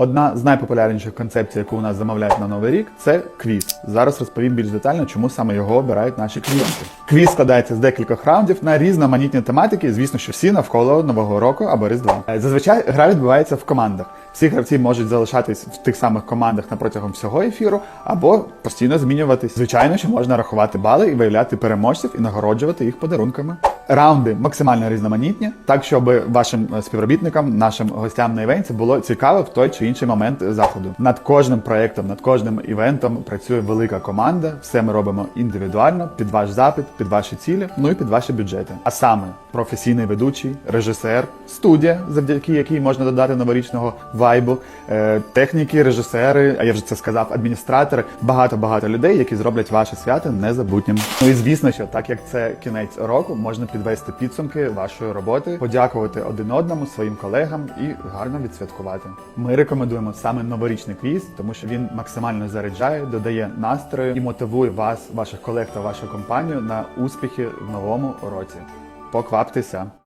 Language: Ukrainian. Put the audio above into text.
Одна з найпопулярніших концепцій, яку у нас замовляють на новий рік, це квіз. Зараз розповім більш детально, чому саме його обирають наші клієнти. Квіз складається з декількох раундів на різноманітні тематики. Звісно, що всі навколо нового року або різдва. Е, Зазвичай гра відбувається в командах. Всі гравці можуть залишатись в тих самих командах на протягом всього ефіру, або постійно змінюватись. Звичайно, що можна рахувати бали і виявляти переможців і нагороджувати їх подарунками. Раунди максимально різноманітні, так щоб вашим е, співробітникам, нашим гостям на івенті було цікаво в той чи інший момент заходу. Над кожним проєктом, над кожним івентом працює велика команда. Все ми робимо індивідуально під ваш запит, під ваші цілі, ну і під ваші бюджети. А саме професійний ведучий, режисер, студія, завдяки якій можна додати новорічного вайбу, е, техніки, режисери, а я вже це сказав, адміністратори, багато багато людей, які зроблять ваше свято незабутнім. Ну і звісно, що так як це кінець року, можна підвести підсумки вашої роботи, подякувати один одному, своїм колегам і гарно відсвяткувати. Ми рекомендуємо саме новорічний квіз, тому що він максимально заряджає, додає настрою і мотивує вас, ваших колег та вашу компанію на успіхи в новому році. Покваптеся!